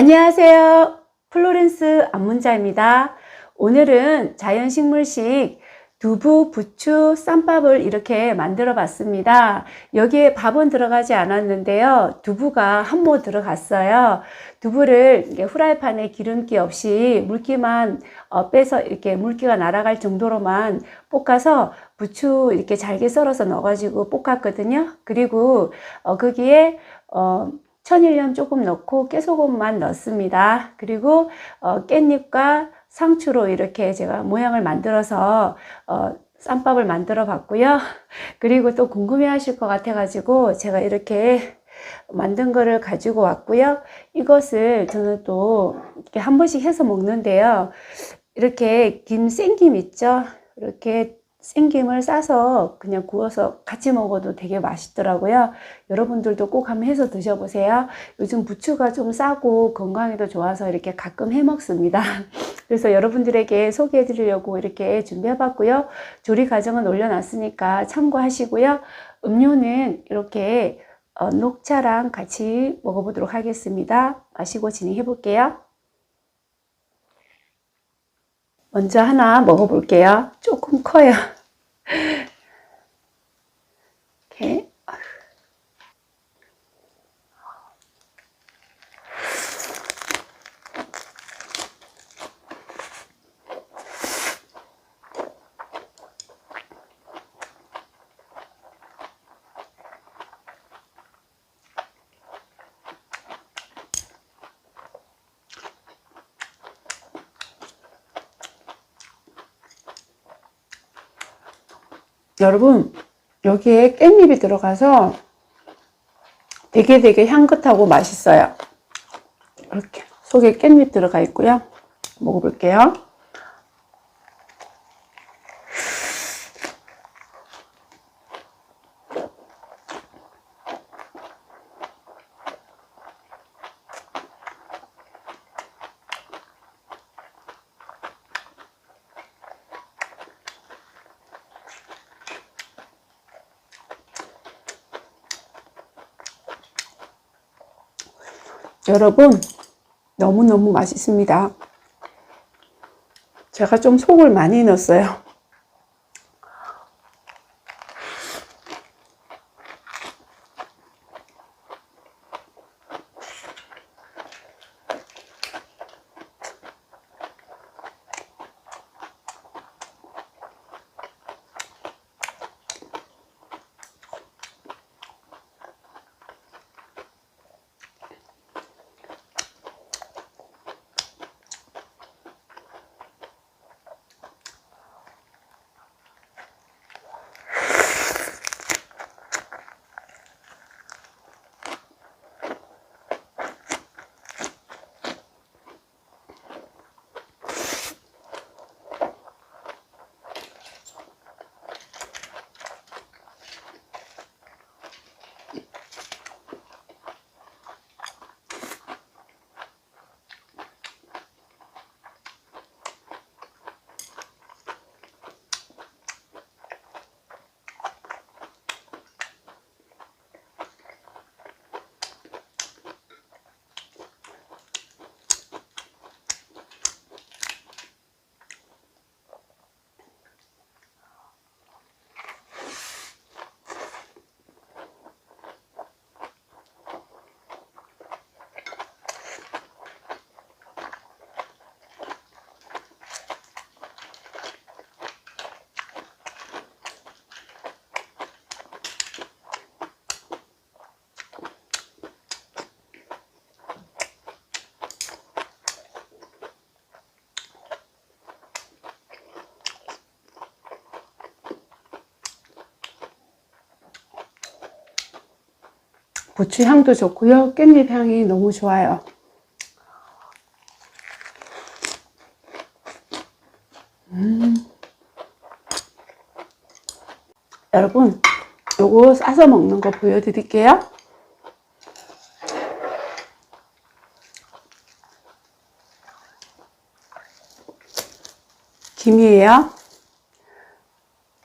안녕하세요. 플로렌스 안문자입니다. 오늘은 자연식물식 두부, 부추, 쌈밥을 이렇게 만들어 봤습니다. 여기에 밥은 들어가지 않았는데요. 두부가 한 모 들어갔어요. 두부를 후라이팬에 기름기 없이 물기만 어, 빼서 이렇게 물기가 날아갈 정도로만 볶아서 부추 이렇게 잘게 썰어서 넣어가지고 볶았거든요. 그리고 어, 거기에 어, 천일염 조금 넣고 깨소금만 넣습니다. 그리고 어, 깻잎과 상추로 이렇게 제가 모양을 만들어서 어, 쌈밥을 만들어 봤고요. 그리고 또 궁금해 하실 것 같아 가지고 제가 이렇게 만든 거를 가지고 왔고요. 이것을 저는 또 이렇게 한 번씩 해서 먹는데요. 이렇게 김 생김 있죠? 이렇게 생김을 싸서 그냥 구워서 같이 먹어도 되게 맛있더라고요. 여러분들도 꼭 한번 해서 드셔보세요. 요즘 부추가 좀 싸고 건강에도 좋아서 이렇게 가끔 해 먹습니다. 그래서 여러분들에게 소개해 드리려고 이렇게 준비해 봤고요. 조리 과정은 올려놨으니까 참고하시고요. 음료는 이렇게 어, 녹차랑 같이 먹어보도록 하겠습니다. 마시고 진행해 볼게요. 먼저 하나 먹어볼게요. 조금 커요. 여러분, 여기에 깻잎이 들어가서 되게 되게 향긋하고 맛있어요. 이렇게 속에 깻잎 들어가 있고요. 먹어볼게요. 여러분, 너무너무 맛있습니다. 제가 좀 속을 많이 넣었어요. 부추 향도 좋고요. 깻잎 향이 너무 좋아요. 음. 여러분, 요거 싸서 먹는 거 보여드릴게요. 김이에요.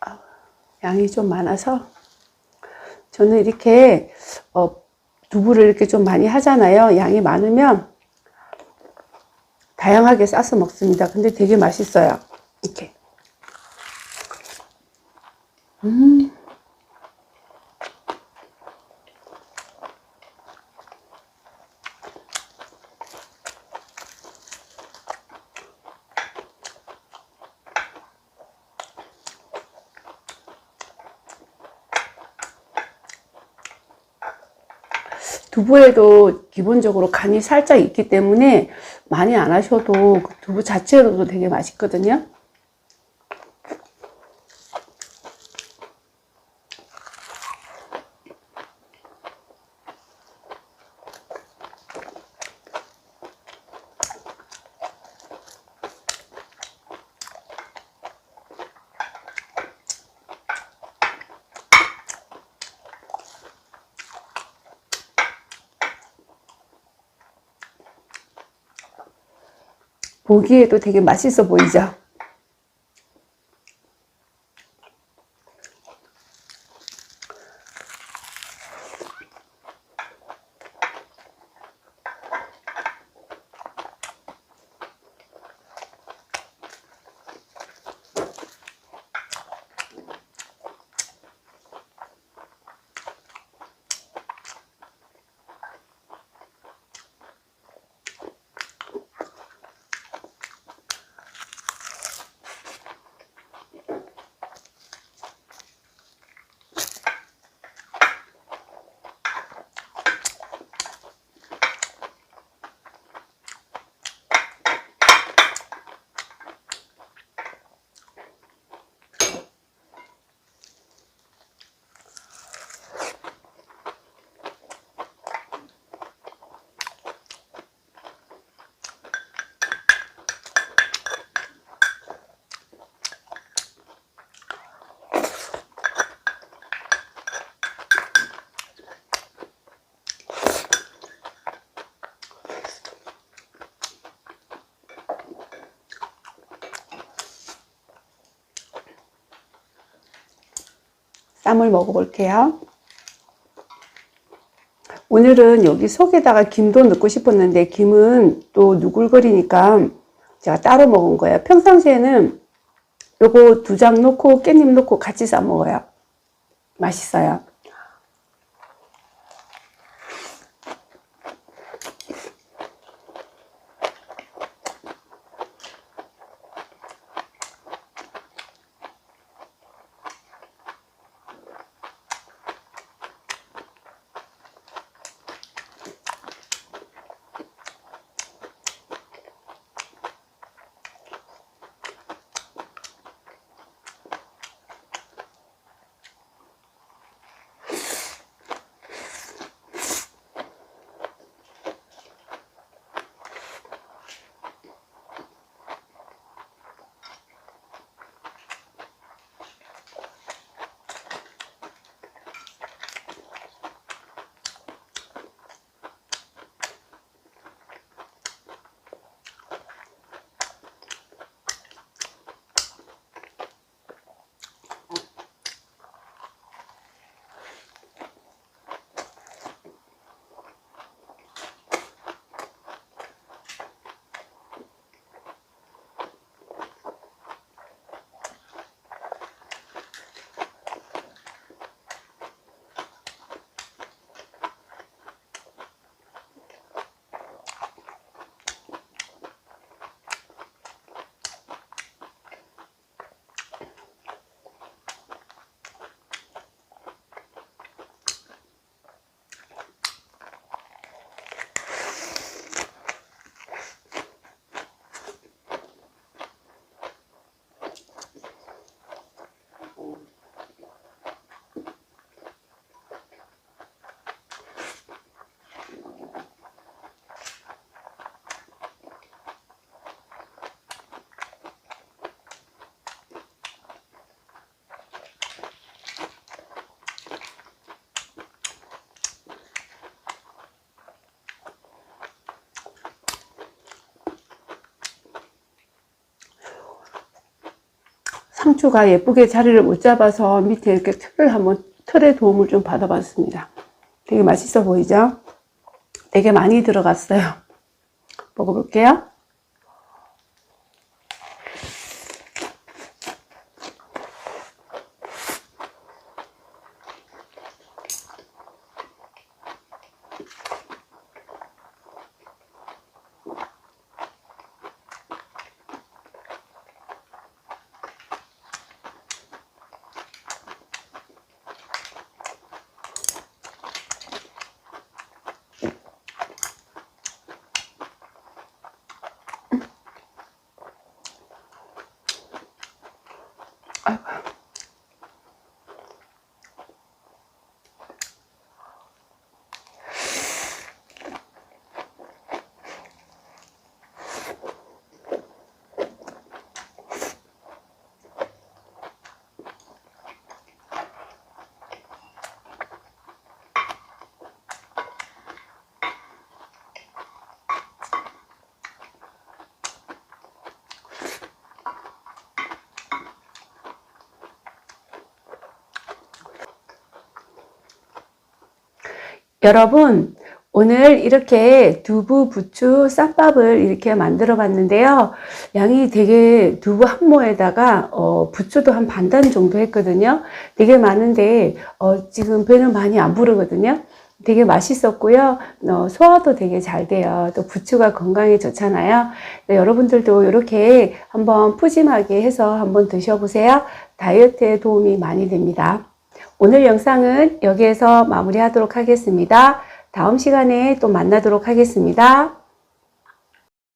아, 양이 좀 많아서 저는 이렇게 어, 두부를 이렇게 좀 많이 하잖아요. 양이 많으면 다양하게 싸서 먹습니다. 근데 되게 맛있어요. 이렇게. 음. 두부에도 기본적으로 간이 살짝 있기 때문에 많이 안 하셔도 그 두부 자체로도 되게 맛있거든요. 보기에도 되게 맛있어 보이죠? 쌈을 먹어볼게요. 오늘은 여기 속에다가 김도 넣고 싶었는데 김은 또 누글거리니까 제가 따로 먹은 거예요. 평상시에는 요거 두 장 넣고 깻잎 넣고 같이 싸 먹어요. 맛있어요. 상추가 예쁘게 자리를 못 잡아서 밑에 이렇게 틀을 한번 틀의 도움을 좀 받아봤습니다. 되게 맛있어 보이죠? 되게 많이 들어갔어요. 먹어볼게요. 여러분, 오늘 이렇게 두부, 부추, 쌈밥을 이렇게 만들어 봤는데요. 양이 되게 두부 한 모에다가, 어, 부추도 한 반단 정도 했거든요. 되게 많은데, 어, 지금 배는 많이 안 부르거든요. 되게 맛있었고요. 어, 소화도 되게 잘 돼요. 또 부추가 건강에 좋잖아요. 네, 여러분들도 이렇게 한번 푸짐하게 해서 한번 드셔보세요. 다이어트에 도움이 많이 됩니다. 오늘 영상은 여기에서 마무리하도록 하겠습니다. 다음 시간에 또 만나도록 하겠습니다.